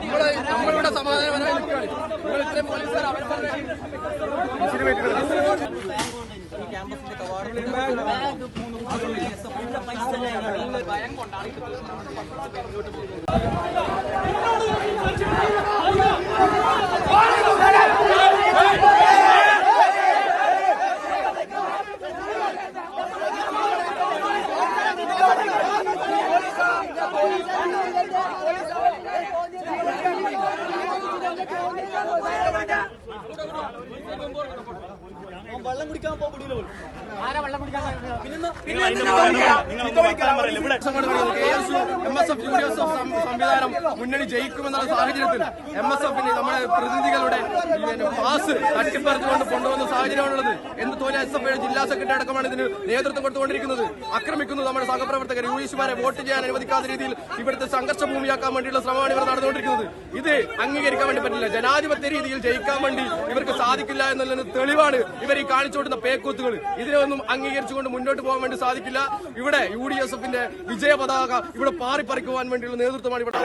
നമ്മൾ നമ്മളിവിടെ സമാധാനപരമായി നിൽക്കുകയാണ്. നിങ്ങൾ ഇത്രയും പോലീസുകാർ ക്യാമ്പസിന്റെ കവാടത്തിൽ ബാഗ് മൂന്ന് കേസ് ഫുള്ള് പൈസ ഭയം കൊണ്ടാണ് ഇത് മുന്നോട്ട് പോകുന്നത് വെള്ളം കുടിക്കാൻ പോകുന്നില്ല എം എസ് എഫ് സംവിധാനം മുന്നണി ജയിക്കുമെന്നുള്ള സാഹചര്യത്തിൽ എം എസ് എഫിന് നമ്മുടെ പ്രതിനിധികളുടെ പാസ് തട്ടിപ്പറിച്ചുകൊണ്ട് കൊണ്ടുവന്ന സാഹചര്യമാണുള്ളത്. എന്ന് തോന്നിയ എസ് എഫ് ജില്ലാ സെക്രട്ടറി അടക്കമാണ് ഇതിന് നേതൃത്വം കൊടുത്തുകൊണ്ടിരിക്കുന്നത്. ആക്രമിക്കുന്നു നമ്മുടെ സഹപ്രവർത്തകർ. യൂണിസുമാരെ വോട്ട് ചെയ്യാൻ അനുവദിക്കാത്ത രീതിയിൽ ഇവിടുത്തെ സംഘർഷ ഭൂമിയാക്കാൻ വേണ്ടിയുള്ള ശ്രമമാണ് ഇവർ നടന്നുകൊണ്ടിരിക്കുന്നത്. ഇത് അംഗീകരിക്കാൻ വേണ്ടി പറ്റില്ല. ജനാധിപത്യ രീതിയിൽ ജയിക്കാൻ വേണ്ടി ഇവർക്ക് സാധിക്കില്ല എന്നുള്ളതിന് തെളിവാണ് ഇവർ ഈ കാണിച്ചുകൊടുന്ന പേക്കൂത്തുകൾ. ഇതിനെയൊന്നും അംഗീകരിച്ചുകൊണ്ട് മുന്നോട്ട് പോകാൻ വേണ്ടി സാധിക്കില്ല. ഇവിടെ യു ഡി എസ് എഫിന്റെ വിജയ പതാക ഇവിടെ പാറിപ്പറിക്കുവാൻ വേണ്ടിയുള്ള നേതൃത്വമാണ് ഇവിടെ.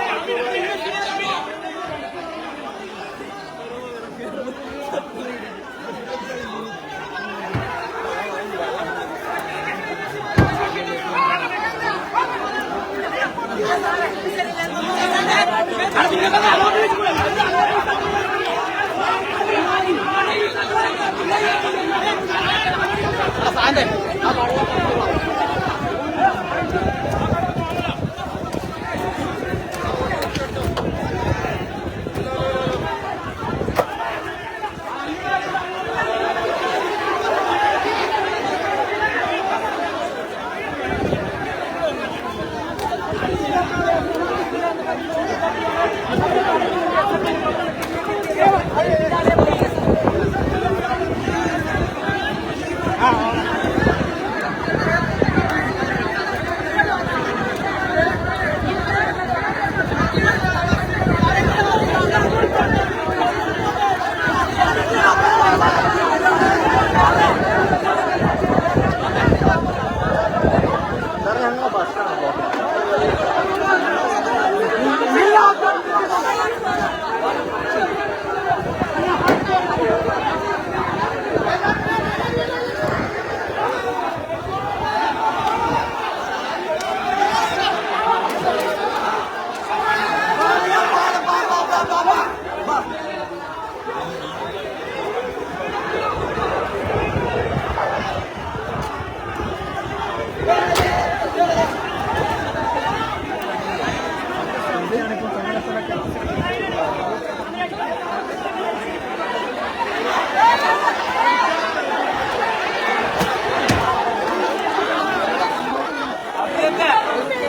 Yeah.